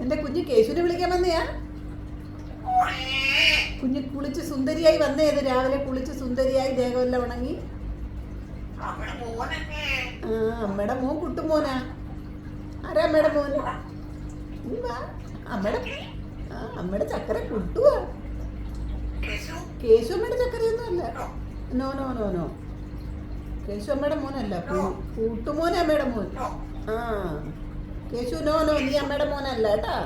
എന്റെ കുഞ്ഞ് കേശുവിനെ വിളിക്കാൻ വന്നയാ? കുഞ്ഞ് കുളിച്ച് സുന്ദരിയായി വന്നേത് രാവിലെ കുളിച്ച് സുന്ദരിയായി ദേഹമെല്ലാം ഉണങ്ങി. അമ്മയുടെ മോൻ കുട്ടുമോനാ. ആരാ അമ്മയുടെ മോൻ. അമ്മയുടെ അമ്മയുടെ ചക്കര കുട്ടുവാ. കേശു അമ്മയുടെ ചക്കരയൊന്നും അല്ല. No no no no. Keshu അമ്മയുടെ മോനല്ല കൂട്ടുമോനെ അമ്മയുടെ മോൻ. ആ. കേശു നോ നോ നീ അമ്മയുടെ മോനല്ല കേട്ടാ?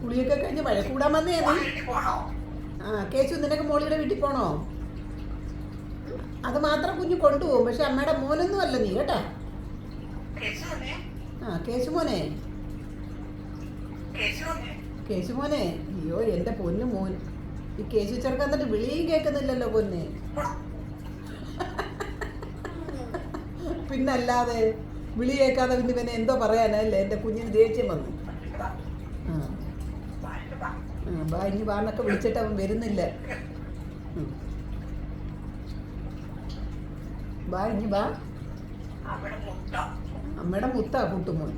കുളിയൊക്കെ കഴിഞ്ഞ് മഴ കൂടാൻ വന്നേ ആ കേശു നിനക്ക് മോളിയുടെ വീട്ടിൽ പോണോ? അത് മാത്രം കുഞ്ഞു കൊണ്ടുപോകും പക്ഷെ അമ്മയുടെ മോനൊന്നും അല്ല നീ കേട്ടാ? ആ കേശു മോനെ. കേശു മോനെ അയ്യോ എന്റെ പൊന്നു മോൻ. ഈ കേശു ചെറുക്കാൻ എന്നിട്ട് വിളിയും കേൾക്കുന്നില്ലല്ലോ പൊന്നെ. പിന്നല്ലാതെ വിളി കേൾക്കാതെ പിന്നെ ഇവനെ എന്തോ പറയാനല്ലേ? എന്റെ കുഞ്ഞിന് ദേഷ്യം വന്നു. ബാ ഇനി വാന്നൊക്കെ വിളിച്ചിട്ട് അവൻ വരുന്നില്ല. ബാ ഇനി ബാ. അമ്മയുടെ മുത്താ കൂട്ടുമോൻ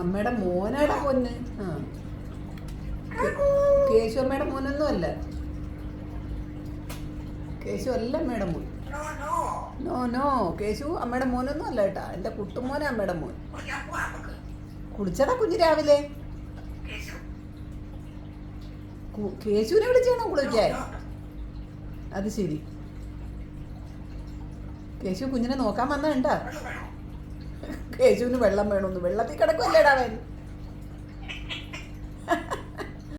അമ്മയുടെ മോനാടാ പൊന്ന്. കേശു അമ്മയുടെ മോനൊന്നും അല്ല കേശു അല്ല അമ്മയുടെ മോൻ. നോ നോ കേശു അമ്മയുടെ മോനൊന്നും അല്ല കേട്ടാ. എന്റെ കുട്ടുമോനാ അമ്മയുടെ മോൻ. കുളിച്ചടാ കുഞ്ഞ് രാവിലെ? കേശുവിനെ വിളിച്ചാണോ കുളിക്കാൻ അത് ശരി. കേശു കുഞ്ഞിനെ നോക്കാൻ വന്ന വേണോ കേശുവിന് വെള്ളം വേണമെന്ന് വെള്ളത്തിൽ കിടക്കുമല്ലേടാ അവൻ?